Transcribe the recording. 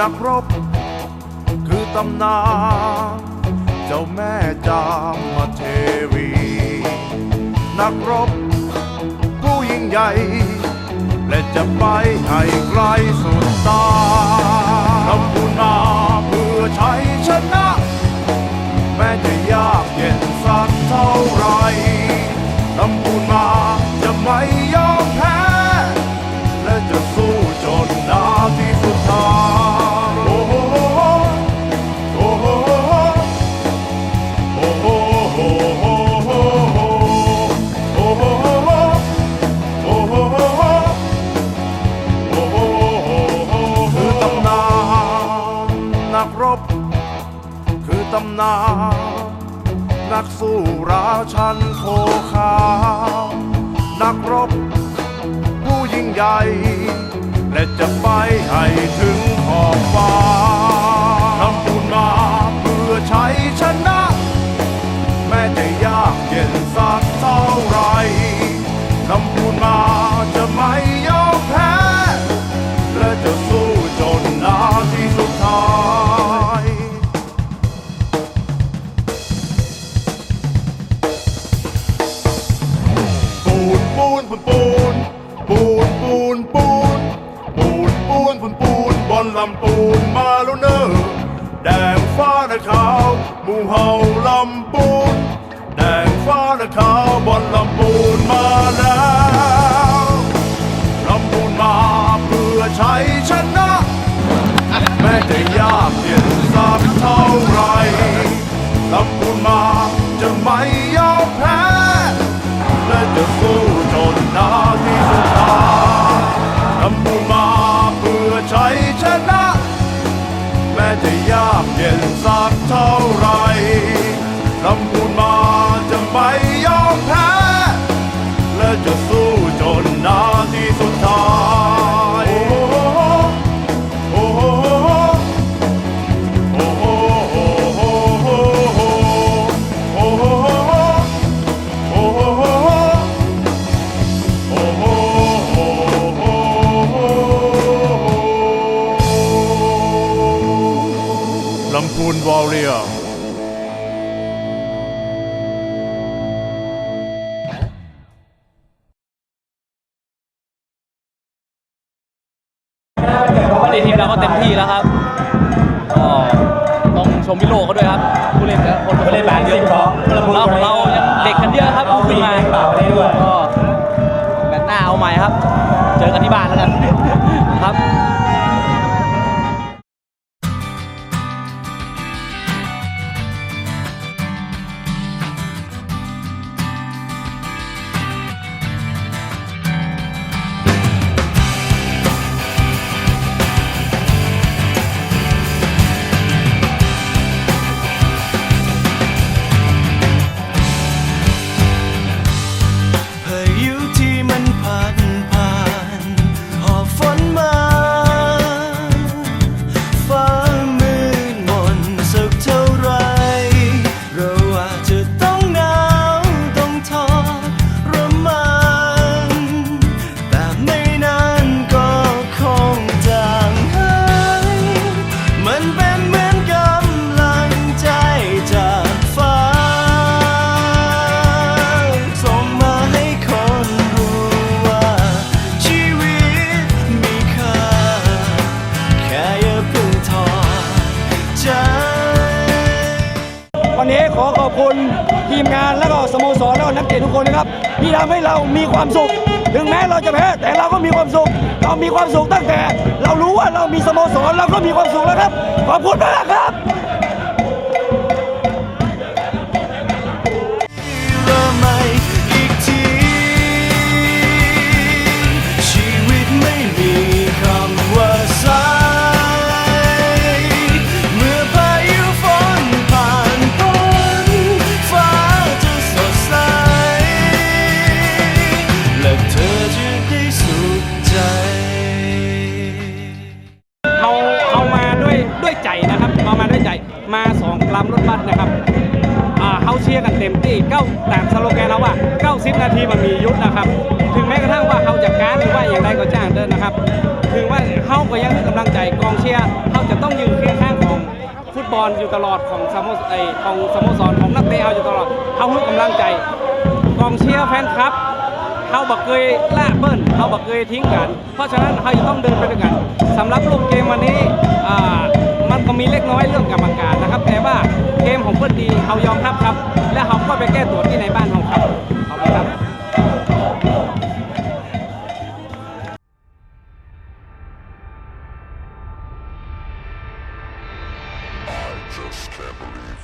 นักรบ คือตำนานเจ้าแม่จามเทวี นักรบ ผู้ยิ่งใหญ่ และจะไปให้ไกลสุดตาทำบุญมาเพื่อชัยชนะ แม้จะยากเย็นสักเท่าไหรทำบุญมาจะไม่ยอมแพ้ และจะสู้จนนาทีสุดท้าย ตำนานนักสู้ราชันโคขาว นักรบผู้ยิ่งใหญ่ และจะไปให้ถึงขอบฟ้า ฝุ่นปูน ปูนปูนปูน ปูนปูนฝุ่นปูนบนลำปูนมาลุวเนอแดงฟ้าและขาวหมู่เฮาลำปูน แดงฟ้าและขาวบนลำปูน จะยากเย็นสักเท่าไรลำพูนมา โหลำพูนวอลเลียวันนี้ทีมเราก็เต็มที่แล้วครับก็ต้องชมพิโลเขาด้วยครับผู้เล่นแต่ละคนผู้เล่นแบบเยอะเราของเรายังเด็กกันเยอะครับเพิ่งขึ้นมาก็แมตช์หน้าเอาใหม่ครับ เจอกันที่บ้านแล้วกัน วันนี้ขอขอบคุณทีมงานแล้วก็สโมสรแล้วก็นักเตะทุกคนนะครับที่ทำให้เรามีความสุข ถึงแม้เราจะแพ้แต่เราก็มีความสุข เรามีความสุขตั้งแต่ เรารู้ว่าเรามีสโมสรเราก็มีความสุขแล้วครับ ขอบคุณมากครับ และเธอจะได้สุขใจเอาเอามาด้วยด้วยใจนะครับเอามาด้วยใจมาสองลำรถบัสนะครับอ่าเขาเชียร์กันเต็มที่เก้าตามสโลแกนเราว่า 90 นาทีมันมียุทธนะครับ ถึงแม้กระทั่งว่าเขาจะการหรือว่าอย่างไรก็จ้างเดินนะครับ ถึงว่าเขาก็ยังให้กำลังใจกองเชียร์เขาจะต้องยืนเครองฟุตบอลอยู่ตลอดของสโมสไอของสโมสรของนักเตะเอาอยู่ตลอดเขาให้กำลังใจ กองเชียร์แฟนคลับ เขาบักเคยละเบิ้ลเขาบักเคยทิ้งกัน เพราะฉะนั้นเขาจะต้องเดินไปด้วยกันสำหรับลูกเกมวันนี้มันก็มีเล็กน้อยเรื่องกรรมการนะครับ แต่ว่าเกมของเพื่อนดีเขายอมรับครับ และเขาก็ไปแก้ตัวที่ในบ้านของเขาขอบคุณครับ just can't believe